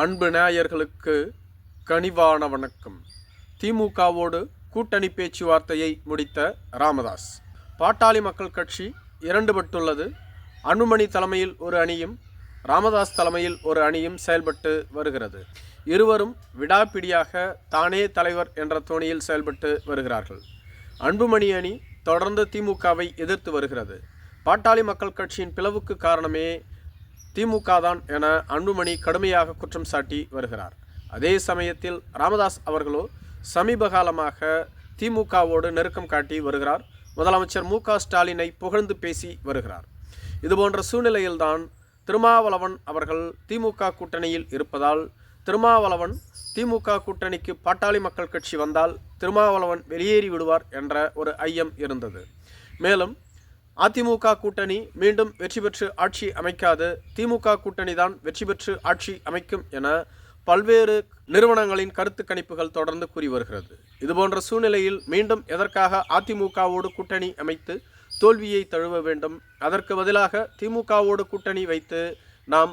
அன்பு நேயர்களுக்கு கனிவான வணக்கம். திமுகவோடு கூட்டணி பேச்சுவார்த்தையை முடித்த ராமதாஸ். பாட்டாளி மக்கள் கட்சி இரண்டுபட்டுள்ளது அன்புமணி தலைமையில் ஒரு அணியும் ராமதாஸ் தலைமையில் ஒரு அணியும் செயல்பட்டு வருகிறது. இருவரும் விடாப்பிடியாக தானே தலைவர் என்ற தோணியில் செயல்பட்டு வருகிறார்கள். அன்புமணி அணி தொடர்ந்து திமுகவை எதிர்த்து வருகிறது. பாட்டாளி மக்கள் கட்சியின் பிளவுக்கு காரணமே திமுக தான் என அன்புமணி கடுமையாக குற்றம் சாட்டி வருகிறார். அதே சமயத்தில் ராமதாஸ் அவர்களோ சமீப காலமாக திமுகவோடு நெருக்கம் காட்டி வருகிறார். முதலமைச்சர் மு க ஸ்டாலினை புகழ்ந்து பேசி வருகிறார். இதுபோன்ற சூழ்நிலையில்தான் திருமாவளவன் அவர்கள் திமுக கூட்டணியில் இருப்பதால் திருமாவளவன் திமுக கூட்டணிக்கு பாட்டாளி மக்கள் கட்சி வந்தால் திருமாவளவன் வெளியேறி விடுவார் என்ற ஒரு ஐயம் இருந்தது. மேலும் அதிமுக கூட்டணி மீண்டும் வெற்றி பெற்று ஆட்சி அமைக்காது. திமுக கூட்டணி தான் வெற்றி பெற்று ஆட்சி அமைக்கும் என பல்வேறு நிறுவனங்களின் கருத்து கணிப்புகள் தொடர்ந்து கூறி வருகிறது. இதுபோன்ற சூழ்நிலையில் மீண்டும் எதற்காக அதிமுகவோடு கூட்டணி அமைத்து தோல்வியை தழுவ வேண்டும்? அதற்கு பதிலாக திமுகவோடு கூட்டணி வைத்து நாம்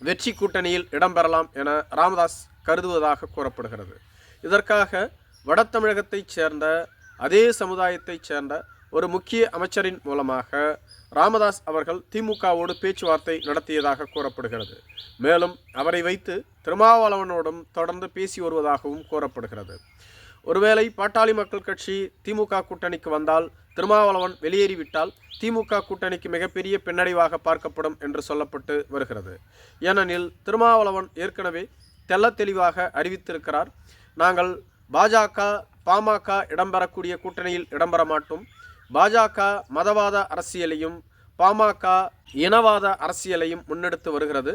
வெற்றி கூட்டணியில் இடம்பெறலாம் என ராமதாஸ் கருதுவதாக கூறப்படுகிறது. இதற்காக வட தமிழகத்தைச் சேர்ந்த அதே சமுதாயத்தைச் சேர்ந்த ஒரு முக்கிய அமைச்சரின் மூலமாக ராமதாஸ் அவர்கள் திமுகவோடு பேச்சுவார்த்தை நடத்தியதாக கூறப்படுகிறது. மேலும் அவரை வைத்து திருமாவளவனோடும் தொடர்ந்து பேசி வருவதாகவும் கூறப்படுகிறது. ஒருவேளை பாட்டாளி மக்கள் கட்சி திமுக கூட்டணிக்கு வந்தால் திருமாவளவன் வெளியேறிவிட்டால் திமுக கூட்டணிக்கு மிகப்பெரிய பின்னடைவாக பார்க்கப்படும் என்று சொல்லப்பட்டு வருகிறது. ஏனெனில் திருமாவளவன் ஏற்கனவே தெல்ல தெளிவாக அறிவித்திருக்கிறார். நாங்கள் பாஜக பாமக இடம்பெறக்கூடிய கூட்டணியில் இடம்பெற மாட்டோம். பாஜக மதவாத அரசியலையும் பாமக இனவாத அரசியலையும் முன்னெடுத்து வருகிறது.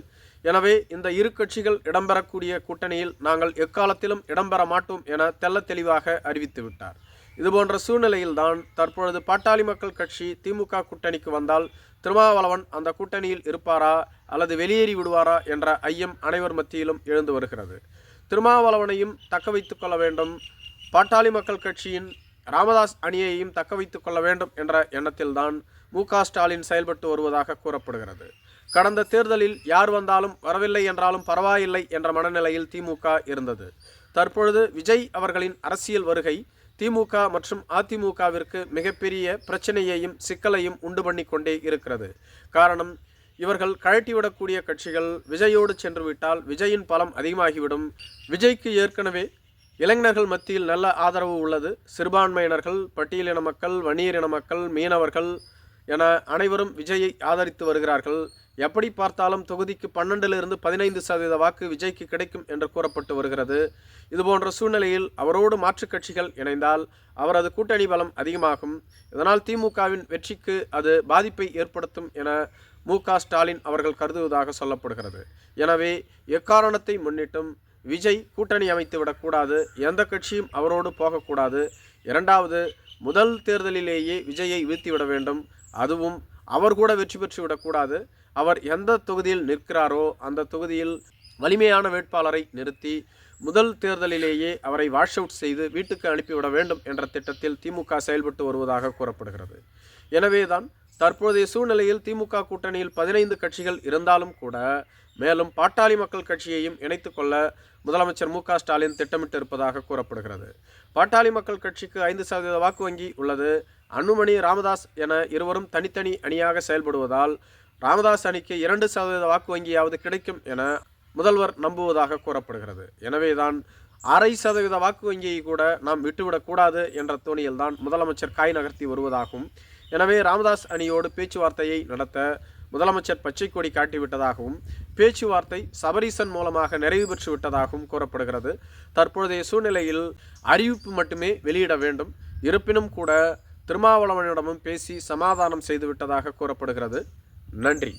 எனவே இந்த இரு கட்சிகள் இடம்பெறக்கூடிய கூட்டணியில் நாங்கள் எக்காலத்திலும் இடம்பெற மாட்டோம் என தெள்ள தெளிவாக அறிவித்துவிட்டார் இதுபோன்ற சூழ்நிலையில்தான் தற்பொழுது பாட்டாளி மக்கள் கட்சி திமுக கூட்டணிக்கு வந்தால் திருமாவளவன் அந்த கூட்டணியில் இருப்பாரா அல்லது வெளியேறி விடுவாரா என்ற ஐயம் அனைவர் மத்தியிலும் எழுந்து வருகிறது. திருமாவளவனையும் தக்க வைத்துக் கொள்ள வேண்டும். பாட்டாளி மக்கள் கட்சியின் ராமதாஸ் அணியையும் தக்க வைத்துக் கொள்ள வேண்டும் என்ற எண்ணத்தில்தான் மு க ஸ்டாலின் செயல்பட்டு வருவதாக கூறப்படுகிறது. கடந்த தேர்தலில் யார் வந்தாலும் வரவில்லை என்றாலும் பரவாயில்லை என்ற மனநிலையில் திமுக இருந்தது. தற்பொழுது விஜய் அவர்களின் அரசியல் வருகை திமுக மற்றும் அதிமுகவிற்கு மிகப்பெரிய பிரச்சனையையும் சிக்கலையும் உண்டு பண்ணி கொண்டே இருக்கிறது. காரணம் இவர்கள் கழட்டிவிடக்கூடிய கட்சிகள் விஜயோடு சென்றுவிட்டால் விஜயின் பலம் அதிகமாகிவிடும். விஜய்க்கு ஏற்கனவே இளைஞர்கள் மத்தியில் நல்ல ஆதரவு உள்ளது. சிறுபான்மையினர்கள் பட்டியலின மக்கள் வன்னியரின மக்கள் மீனவர்கள் என அனைவரும் விஜயை ஆதரித்து வருகிறார்கள். எப்படி பார்த்தாலும் தொகுதிக்கு பன்னெண்டிலிருந்து பதினைந்து சதவீத வாக்கு விஜய்க்கு கிடைக்கும் என்று கூறப்பட்டு வருகிறது. இதுபோன்ற சூழ்நிலையில் அவரோடு மாற்றுக் கட்சிகள் இணைந்தால் அவரது கூட்டணி பலம் அதிகமாகும். இதனால் திமுகவின் வெற்றிக்கு அது பாதிப்பை ஏற்படுத்தும் என மு க ஸ்டாலின் அவர்கள் கருதுவதாக சொல்லப்படுகிறது. எனவே எக்காரணத்தை முன்னிட்டும் விஜய் கூட்டணி அமைத்து விடக்கூடாது எந்த கட்சியும் அவரோடு போகக்கூடாது. இரண்டாவது முதல் தேர்தலிலேயே விஜயை வீழ்த்திவிட வேண்டும். அதுவும் அவர் கூட வெற்றி பெற்று விடக்கூடாது. அவர் எந்த தொகுதியில் நிற்கிறாரோ அந்த தொகுதியில் வலிமையான வேட்பாளரை நிறுத்தி முதல் தேர்தலிலேயே அவரை வாஷ் அவுட் செய்து வீட்டுக்கு அனுப்பிவிட வேண்டும் என்ற திட்டத்தில் திமுக செயல்பட்டு வருவதாக கூறப்படுகிறது. எனவேதான் தற்போதைய சூழ்நிலையில் திமுக கூட்டணியில் பதினைந்து கட்சிகள் இருந்தாலும் கூட மேலும் பாட்டாளி மக்கள் கட்சியையும் இணைத்துக்கொள்ள முதலமைச்சர் மு க ஸ்டாலின் திட்டமிட்டு இருப்பதாக கூறப்படுகிறது. பாட்டாளி மக்கள் கட்சிக்கு ஐந்து சதவீத வாக்கு வங்கி உள்ளது. அன்புமணி ராமதாஸ் என இருவரும் தனித்தனி அணியாக செயல்படுவதால் ராமதாஸ் அணிக்கு இரண்டு சதவீத வாக்கு வங்கியாவது கிடைக்கும் என முதல்வர் நம்புவதாக கூறப்படுகிறது. எனவேதான் அரை சதவீத வாக்கு வங்கியை கூட நாம் விட்டுவிடக்கூடாது என்ற தோணியில்தான் முதலமைச்சர் காய் நகர்த்தி வருவதாகவும் எனவே ராமதாஸ் அணியோடு பேச்சுவார்த்தையை நடத்த முதலமைச்சர் பச்சை கொடி காட்டிவிட்டதாகவும் பேச்சுவார்த்தை சபரீசன் மூலமாக நிறைவு பெற்று விட்டதாகவும் கூறப்படுகிறது. தற்போதைய சூழ்நிலையில் அறிவிப்பு மட்டுமே வெளியிட வேண்டும். இருப்பினும் கூட திருமாவளவனிடமும் பேசி சமாதானம் செய்துவிட்டதாக கூறப்படுகிறது. நன்றி.